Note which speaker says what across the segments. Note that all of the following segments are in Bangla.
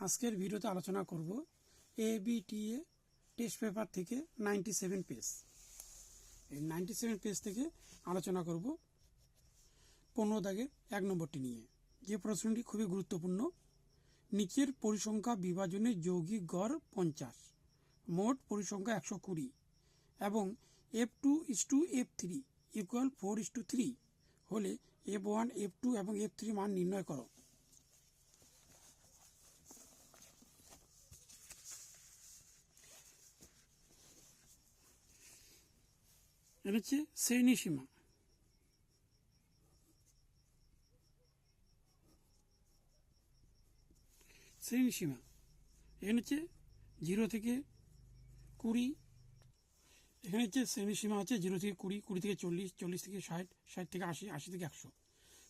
Speaker 1: আজকের ভিডিওতে আলোচনা করব A B T A test paper থেকে নাইনটি সেভেন পেজ এই নাইনটি সেভেন পেজ থেকে আলোচনা করব পনেরো দাগের এক নম্বরটি নিয়ে। যে প্রশ্নটি খুবই গুরুত্বপূর্ণ, নিচের পরিসংখ্যা বিভাজনের যৌগিক গড় পঞ্চাশ, মোট পরিসংখ্যা একশো কুড়ি এবং F two is to F three equal four is to three হলে এফ ওয়ান এফ টু এবং এফ থ্রি মান নির্ণয় করো। এটা হচ্ছে শ্রেণি সীমা। শ্রেণি সীমা। এখানে হচ্ছে জিরো থেকে কুড়ি। এখানে হচ্ছে শ্রেণি সীমা আছে জিরো থেকে কুড়ি কুড়ি থেকে চল্লিশ চল্লিশ থেকে ষাট ষাট থেকে আশি আশি থেকে একশো।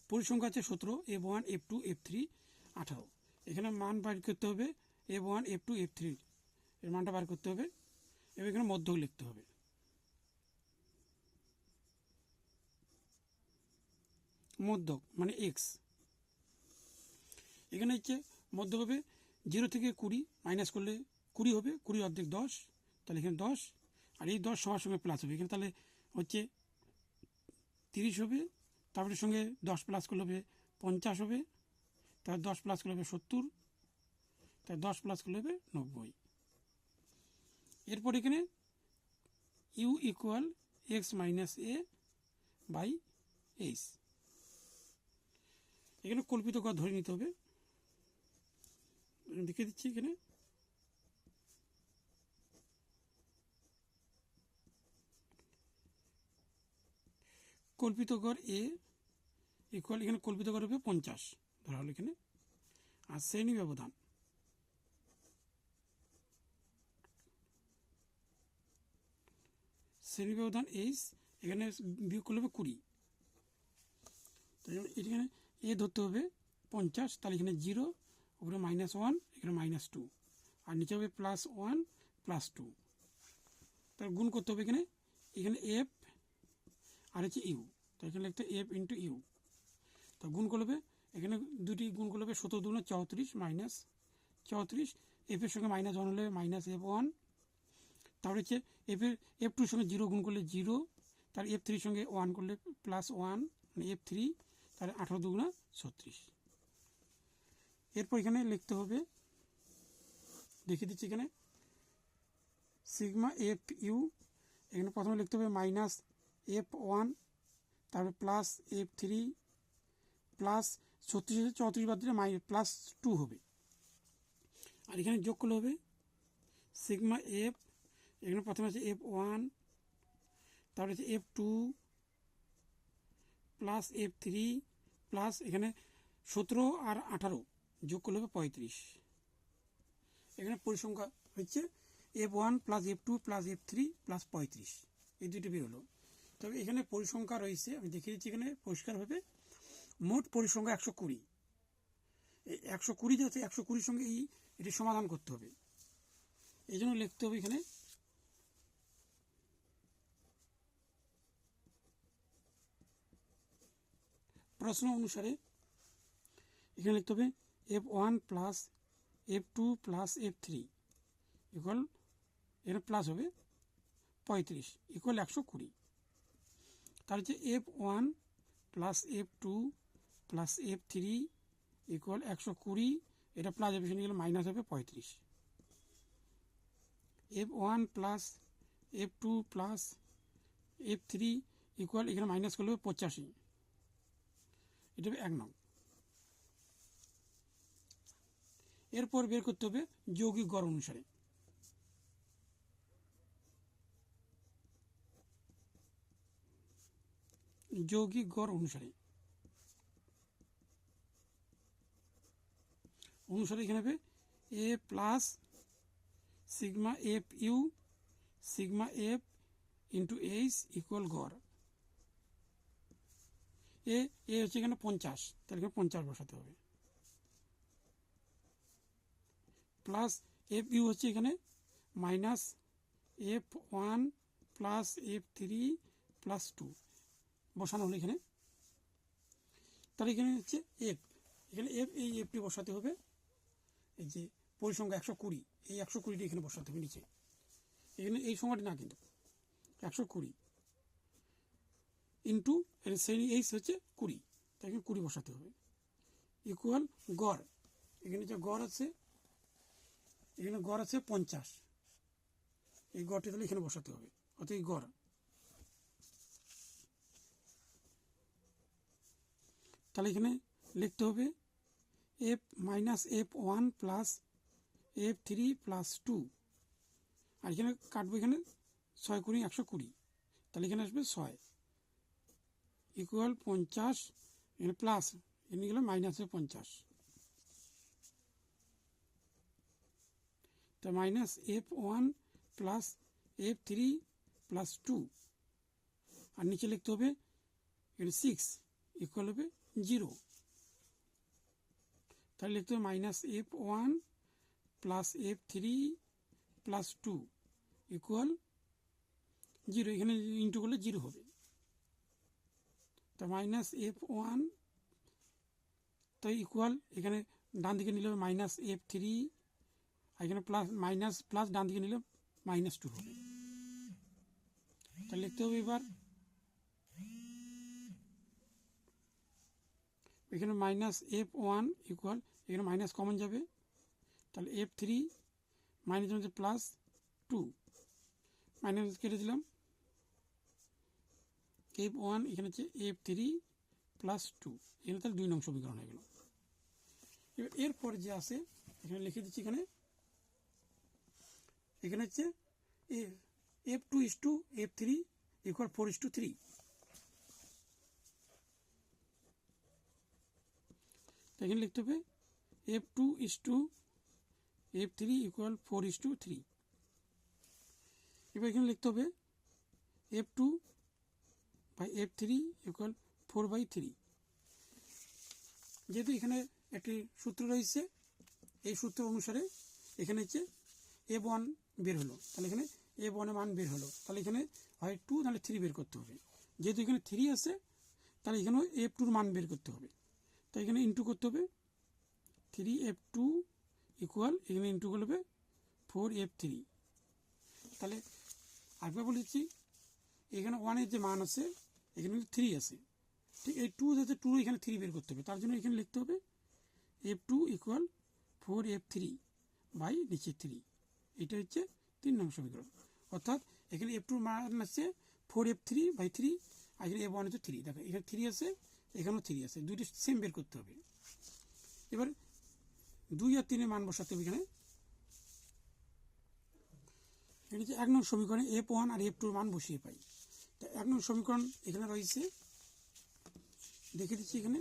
Speaker 1: পরিসংখ্যা আছে সতেরো, F one, F two, F three, আঠারো। এখানে মান বার করতে হবে F one, F two, F three. এর মানটা বার করতে হবে। এবং এখানে মধ্যক লিখতে হবে। মধ্যক মানে এক্স এখানে হচ্ছে মধ্য হবে জিরো থেকে কুড়ি মাইনাস করলে কুড়ি হবে, কুড়ি অর্ধেক দশ, তাহলে এখানে দশ, আর এই দশ সবার সঙ্গে প্লাস হবে। এখানে তাহলে হচ্ছে তিরিশ হবে, তারপরে সঙ্গে দশ প্লাস করলে হবে পঞ্চাশ হবে তারপর দশ প্লাস করলে হবে সত্তর তার দশ প্লাস করলে হবে নব্বই। এরপর এখানে U equal X minus A by H এখানে কল্পিত কর ধরে নিতে হবে। দেখে দিচ্ছি এখানে। কল্পিত গড় এ ইকুয়াল এখানে কল্পিত গড় হবে পঞ্চাশ। ধরা হলো এখানে। আর শ্রেণি ব্যবধান। শ্রেণি ব্যবধান এইচ এখানে বিয়োগ করলে হবে কুড়ি। তাই এখানে এ ধরতে হবে পঞ্চাশ, তাহলে এখানে জিরো, উপরে মাইনাস ওয়ান এখানে মাইনাস টু আর নিচে হবে প্লাস ওয়ান প্লাস টু তাহলে গুণ করতে হবে এখানে। এখানে এফ আর হচ্ছে ইউ তো এখানে লিখতে এফ ইন্টু ইউ তো গুণ করবে এখানে দুটি গুণ করবে সতেরো দুগুণ চৌত্রিশ মাইনাস চৌত্রিশ। এফের সঙ্গে মাইনাস ওয়ান হলে মাইনাস এফ ওয়ান তারপরে হচ্ছে এফের এফ টুর সঙ্গে জিরো গুণ করলে জিরো। তার এফ থ্রির সঙ্গে ওয়ান করলে প্লাস ওয়ান মানে এফ থ্রি তাহলে আঠারো দুগুণা ছত্রিশ। এরপর এখানে লিখতে হবে, দেখিয়ে দিচ্ছি এখানে, সিগমা এফ ইউ, এখানে প্রথমে লিখতে হবে মাইনাস এফ ওয়ান, তারপরে প্লাস এফ থ্রি, প্লাস ছত্রিশ চৌত্রিশ বাদ দিলে মাই প্লাস টু হবে। আর এখানে যোগ করলে হবে সিগমা এফ, এখানে প্রথমে আছে এফ ওয়ান, তারপরে আছে F two, plus F three plus এখানে সতেরো আর আঠারো যোগ করলে হবে পঁয়ত্রিশ। এখানে পরিসংখ্যা হচ্ছে F one plus F two plus F three plus পঁয়ত্রিশ। এই দুইটা বেরোলো তবে এখানে পরিসংখ্যা রয়েছে, আমি দেখিয়ে দিচ্ছি এখানে পরিষ্কারভাবে। মোট পরিসংখ্যা একশো কুড়ি। একশো কুড়ি যাতে একশো কুড়ির সঙ্গে এই এটি সমাধান করতে হবে। এই জন্য লিখতে হবে এখানে প্রশ্ন অনুসারে এখানে লিখতে হবে F one plus F two plus F three equal এখানে প্লাস হবে পঁয়ত্রিশ ইকুয়াল একশো কুড়ি। তার হচ্ছে F one plus F two plus F three equal একশো কুড়ি, এটা প্লাস সেখানে গেলে মাইনাস হবে পঁয়ত্রিশ। F one plus F two plus F three equal এখানে মাইনাস করলে হবে পঁচাশি। এটা হবে এক নং। এরপর বের করতে হবে যৌগিক গড় অনুসারে। যৌগিক গড় অনুসারে। অনুসারে এখানে হবে A plus sigma F U sigma F into H equal গড়। এ এ হচ্ছে এখানে পঞ্চাশ। তাহলে এখানে পঞ্চাশ বসাতে হবে। প্লাস এফ ইউ হচ্ছে এখানে minus F one plus F three plus two. বসানো হলো এখানে। তাহলে এখানে হচ্ছে এফ। এখানে এফ, এই এফটি বসাতে হবে। এই যে পরিসংখ্যা একশো কুড়ি, এই একশো কুড়িটি এখানে বসাতে হবে নিচে। এখানে এই সংখ্যাটি না কিন্তু, একশো কুড়ি। ইন্টু শ্রেণি এইচ হচ্ছে কুড়ি। এখানে কুড়ি বসাতে হবে। ইকুয়াল গড়। এখানে যে গড় আছে, এখানে গড় আছে পঞ্চাশ। এই গড়টি তাহলে এখানে বসাতে হবে অর্থাৎ এই গড়। তাহলে এখানে লিখতে হবে F minus F one plus F three plus two আর এখানে কাটবো এখানে ছয় কুড়ি, একশো কুড়ি। তাহলে এখানে আসবে ছয়। ইকুয়াল পঞ্চাশ এখানে প্লাস এখানে গেলে মাইনাসে পঞ্চাশ। তা minus F one plus F three plus two আর নিচে লিখতে হবে, এখানে সিক্স ইকুয়াল হবে জিরো তাহলে লিখতে হবে minus F one plus F three plus two equal zero এখানে ইন্টু করলে জিরো হবে। তা মাইনাস এফ ওয়ান তো ইকুয়াল এখানে ডান দিকে নিলে মাইনাস এফ থ্রি এখানে প্লাস মাইনাস প্লাস ডান দিকে নিলে মাইনাস টু হবে। তাহলে লিখতে হবে এবার। এখানে মাইনাস এফ ওয়ান ইকুয়াল এখানে মাইনাস কমন যাবে। তাহলে F three minus plus two minus কেটে দিলাম। এফ ওয়ান, এখানে হচ্ছে এফ থ্রি প্লাস টু এখানে তাহলে দুই নং সমীকরণ হয়ে গেল। এবার এরপর যে আছে, এখানে লিখে দিচ্ছি এখানে এখানে হচ্ছে F two is to F three equal four is to three এখানে লিখতে হবে F two is to F three equal four is to three এবার এখানে লিখতে হবে F two by F three equal four by three যেহেতু এখানে একটি সূত্র রয়েছে, এই সূত্র অনুসারে এখানে হচ্ছে এ ওয়ান বের হলো। তাহলে এখানে এ ওয়ানের মান বের হলো। তাহলে এখানে হয় টু তাহলে থ্রি বের করতে হবে। যেহেতু এখানে থ্রি আছে, তাহলে এখানেও এফ টুর মান বের করতে হবে। তাই এখানে ইন্টু করতে হবে থ্রি এফ টু ইকুয়াল এখানে ইন্টু করবে ফোর এফ থ্রি তাহলে আরেকবার বলেছি এখানে ওয়ানের যে মান আছে এখানে থ্রি আছে। ঠিক এই টু যাতে টু এখানে থ্রি বের করতে হবে। তার জন্য এখানে লিখতে হবে F two equal four F three by নিচে থ্রি এটা হচ্ছে তিন নং সমীকরণ। অর্থাৎ এখানে এফ টুর মান আছে four F three by three আর এখানে এফ ওয়ান হচ্ছে থ্রি দেখো, এখানে থ্রি আছে, এখানেও থ্রি আছে। দুইটি সেম বের করতে হবে। এবার দুই আর তিনের মান বসাতে হবে এখানে। এখানে যে এক নং সমীকরণে এফ ওয়ান আর এফ টুর মান বসিয়ে পাই। এক নং সমীকরণ এখানে রয়েছে। দেখে দিচ্ছি এখানে।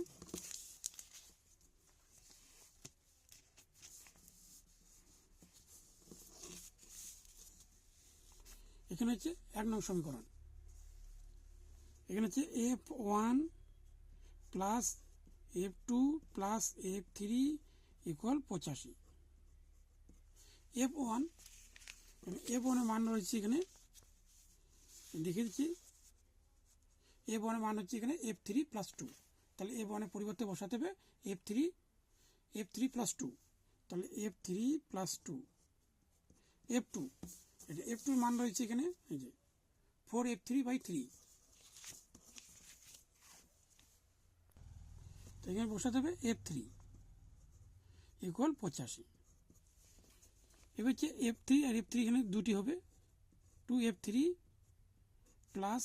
Speaker 1: এখানে হচ্ছে এক নং সমীকরণ। এখানে হচ্ছে F one plus F two plus F three equal পঁচাশি। এফ ওয়ান এফ ওয়ানের মান রয়েছে এখানে। দেখে দিচ্ছি। এফ ওয়ানের মান হচ্ছে এখানে এফ থ্রি প্লাস টু তাহলে এফ ওয়ানের পরিবর্তে বসাতে হবে F three F three plus two তাহলে F three plus two F two এটা এফ টুর মান রয়েছে এখানে, এই যে four F three by three তো এখানে বসাতে হবে এফ থ্রি ইকুয়াল পঁচাশি। এবার হচ্ছে এফ থ্রি আর এফ থ্রি এখানে দুটি হবে। Two F three plus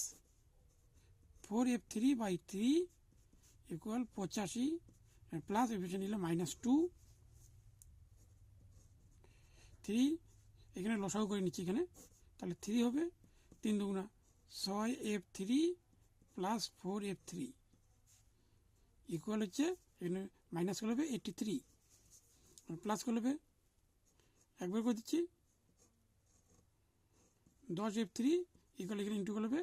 Speaker 1: four F three by three equal পঁচাশি প্লাস এফ নিলে মাইনাস টু থ্রি এখানে লসাগু করে নিচ্ছি এখানে তাহলে থ্রি হবে তিন দুগুণা ছয় F three plus four F three equal হচ্ছে এখানে মাইনাস করলে হবে এইটটি থ্রি প্লাস করলে হবে একবার করে দিচ্ছি দশ এফ থ্রি ইকুয়াল এখানে ইন্টু করলে হবে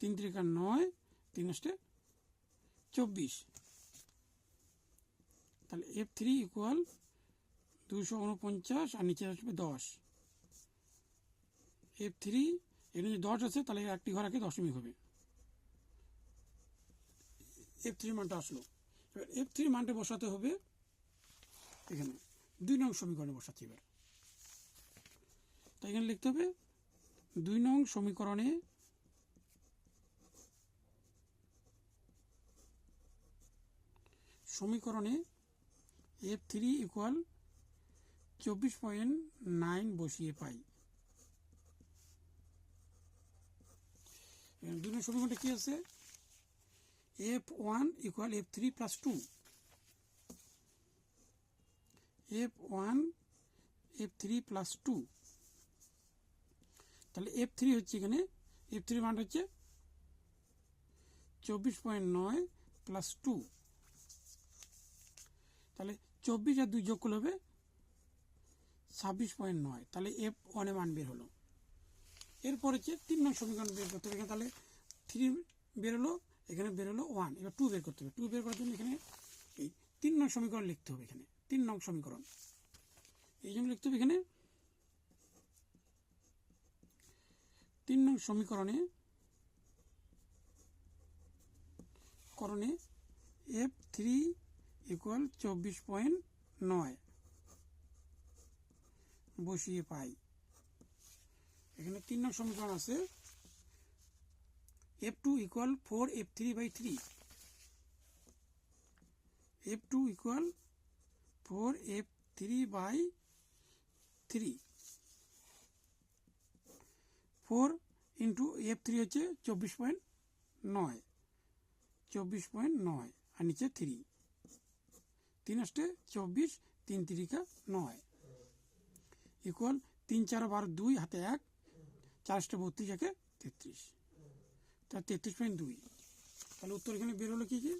Speaker 1: তিন তিরিকা নয় তিন আসতে? চব্বিশ। তাহলে এফ থ্রি ইকুয়াল দুশো উনপঞ্চাশ আর নিচে আসবে দশ। এফ থ্রি এখানে যদি দশ আছে, তাহলে একটি ঘর আগে দশমিক হবে। এফ থ্রি মানটা আসলো। এবার এফ থ্রি মানটা বসাতে হবে এখানে। দুই নং সমীকরণে বসাচ্ছি এবার। তাই এখানে লিখতে হবে, দুই নং সমীকরণে সমীকরণে এফ থ্রি ইকুয়াল চব্বিশ পয়েন্ট নাইন বসিয়ে পাই। দুই নং সমীকরণটা কি আছে? F one equal F three plus two F one F three plus two তাহলে এফ থ্রি হচ্ছে এখানে এফ থ্রি মান হচ্ছে চব্বিশ পয়েন্ট নয় প্লাস টু তাহলে চব্বিশ আর দুই যোগ করলে হবে ছাব্বিশ পয়েন্ট নয়। তাহলে এফ ওয়ানে মান বের হলো। এরপর হচ্ছে তিন নং সমীকরণ বের করতে হবে। এখানে তাহলে থ্রি বেরোলো এখানে বেরোলো ওয়ান এবার টু বের করতে হবে। টু বের করার জন্য এখানে এই তিন নং সমীকরণ লিখতে হবে এখানে, তিন নং সমীকরণ। এই জন্য লিখতে হবে এখানে তিন নং সমীকরণে করণে এফ থ্রি ইকুয়াল চব্বিশ পয়েন্ট নয়। বসিয়ে পাই। এখানে তিন নং সমীকরণ আছে। F two equal four F three by three F two equal four F three by three four into F three হচ্ছে চব্বিশ পয়েন্ট নয়। চব্বিশ পয়েন্ট নয়। আর নিচে থ্রি তিন আসতে চব্বিশ, তিন তিরিকা নয়। ইকুয়াল তিন চার বারো দুই, হাতে এক। চার আসতে বত্রিশ, একে তেত্রিশ। তা তেত্রিশ পয়েন্ট দুই। তাহলে উত্তর এখানে বের হলো কি কি?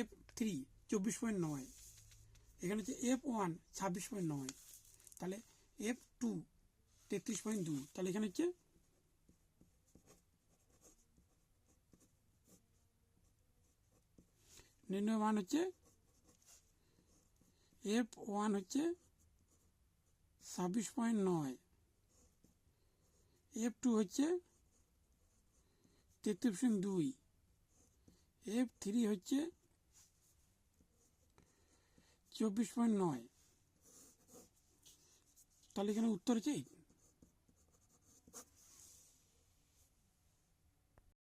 Speaker 1: এফ থ্রি, চব্বিশ পয়েন্ট নয়। এখানে হচ্ছে এফ ওয়ান, ছাব্বিশ পয়েন্ট নয়। তাহলে এফ টু, তেত্রিশ পয়েন্ট দুই। তাহলে এখানে হচ্ছে নির্ণয় মান হচ্ছে এফ ওয়ান হচ্ছে ছাব্বিশ পয়েন্ট নয়। এফ টু হচ্ছে তেত্রিশ পয়েন্ট দুই। এফ থ্রি হচ্ছে চব্বিশ পয়েন্ট নয়। তাহলে এখানে উত্তর হচ্ছে